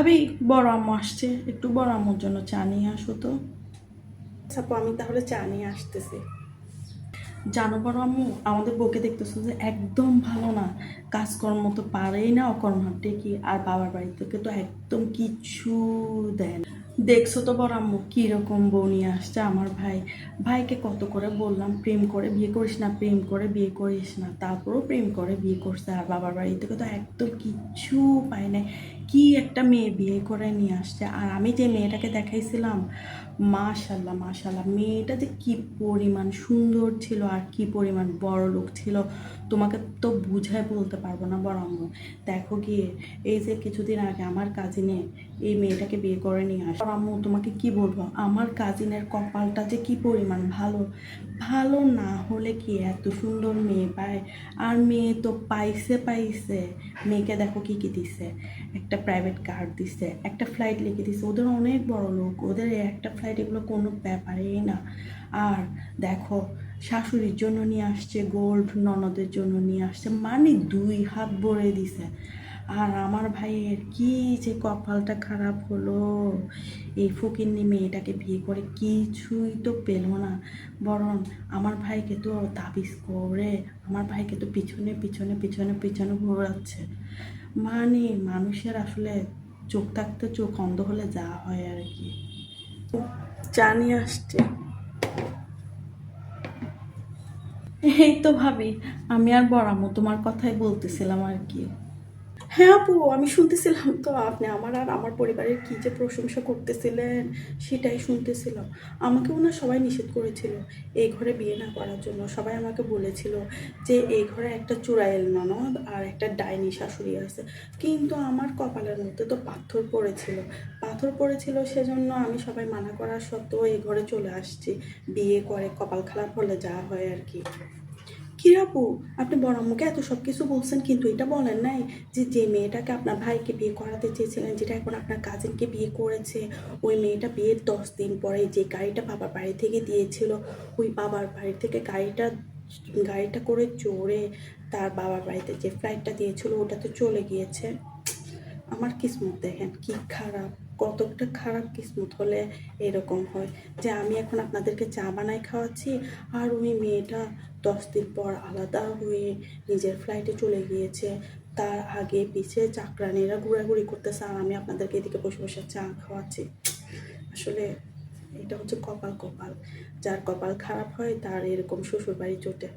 ভাবি বড় আম্মু আসছে। একটু বড় আম্মুর জন্য চা নিয়ে আসো তো। আপু আমি তাহলে চা নিয়ে আসতেছি। জানো বড় আম্মু আমাদের বউকে দেখতেছো যে একদম ভালো না। কাজকর্ম তো পারেই না অকর্মাটে কি আর বাবার বাড়ি থেকে তো একদম কিচ্ছু দেয় না। দেখছ তো বড় আম্মু কীরকম বউ নিয়ে আসছে আমার ভাই। ভাইকে কত করে বললাম প্রেম করে বিয়ে করিস না প্রেম করে বিয়ে করিস না। তারপরেও প্রেম করে বিয়ে করছে আর বাবার বাড়ি থেকে তো একদম কিচ্ছু পায় নাই। কি একটা মেয়ে বিয়ে করে নিয়ে আসছে? আর আমি যে মেয়েটাকে দেখাইছিলাম, মাশাল্লাহ মাশাল্লাহ, মেয়েটা যে কী পরিমাণ সুন্দর ছিল আর কি পরিমাণ বড় লোক ছিল, তোমাকে তো বুঝায় বলতে পারব না বরং। দেখো গিয়ে, এই যে কিছুদিন আগে আমার কাজিনে এই মেয়েটাকে বিয়ে করে নিয়ে আসে। আম্মু, তোমাকে কি বলব? আমার কাজিনের কপালটা যে কি পরিমাণ ভালো? ভালো না হলে কি এত সুন্দর মেয়ে পায়? আর মেয়ে তো পাইছে পাইছে। মেয়েকে দেখো কি কি দিছে? একটা প্রাইভেট কার দিছে, একটা ফ্লাইট লিখে দিছে। ওদের অনেক বড় লোক। ওদের একটা ফ্লাইট এগুলো কোনো ব্যাপারেই না। আর দেখো, শাশুড়ির জন্য নিয়ে আসছে গোল্ড ননদের জন্য নিয়ে আসছে। মানে দুই হাত ভরে দিছে। আর আমার ভাইয়ের কি যে কপালটা খারাপ হলো? এই ফকিন্নি মেয়েটাকে বিয়ে করে কিছুই তো পেল না। বরং আমার ভাইকে তো তাবিজ করে, আমার ভাইকে তো পিছনে পিছনে পিছনে পিছনে ঘোরাচ্ছে। মানে মানুষের আসলে চোখ থাকতে চোখ অন্ধ হলে যা হয় আর কি। জানি আসছে। এই তো ভাবি, আমি আর বড়ামো তোমার কথাই বলতেছিলাম আর কি। হ্যাঁ আপু, আমি শুনতেছিলাম তো আপনি আমার আর আমার পরিবারের কি যে প্রশংসা করতেছিলেন সেটাই শুনতেছিলাম। আমাকে ওনার সবাই নিষেধ করেছিল এই ঘরে বিয়ে না করার জন্য। সবাই আমাকে বলেছিল যে এই ঘরে একটা চূড়াইল ননদ আর একটা ডাইনি শাশুড়ি আছে। কিন্তু আমার কপালের মধ্যে তো পাথর পড়েছিল। পাথর পড়েছিল সেজন্য আমি সবাই মানা করার সত্ত্বেও এই ঘরে চলে আসছি। বিয়ে করে কপাল খারাপ হলে যা হয় আর কি। কি আপু? আপনি বড় আম্মুকে এত সব কিছু বলছেন, কিন্তু এটা বলেন নাই যে যে মেয়েটাকে আপনার ভাইকে বিয়ে করাতে চেয়েছিলেন, যেটা এখন আপনার কাজিনকে বিয়ে করেছে, ওই মেয়েটা বিয়ের দশ দিন পরে যে গাড়িটা বাবার বাড়ি থেকে দিয়েছিল, ওই বাবার বাড়ি থেকে গাড়িটা গাড়িটা করে চড়ে তার বাবার বাড়িতে যে ফ্লাইটটা দিয়েছিল ওটা তো চলে গিয়েছে। আমার কিসমত দেখেন কি খারাপ কতটা খারাপ কিসমত হলে এরকম হয়। যে আমি এখন আপনাদেরকে চা বানাই খাওয়াচ্ছি আর ওই মেয়েটা দশ দিন পর আলাদা হয়ে নিজের ফ্লাইটে চলে গিয়েছে। তার আগে পিছে চাকরানিরা ঘোরাঘুরি করতেছে আর আমি আপনাদেরকে এদিকে বসে বসে চা খাওয়াচ্ছি। আসলে এটা হচ্ছে কপাল কপাল। যার কপাল খারাপ হয় তার এরকম শ্বশুর বাড়ি চটে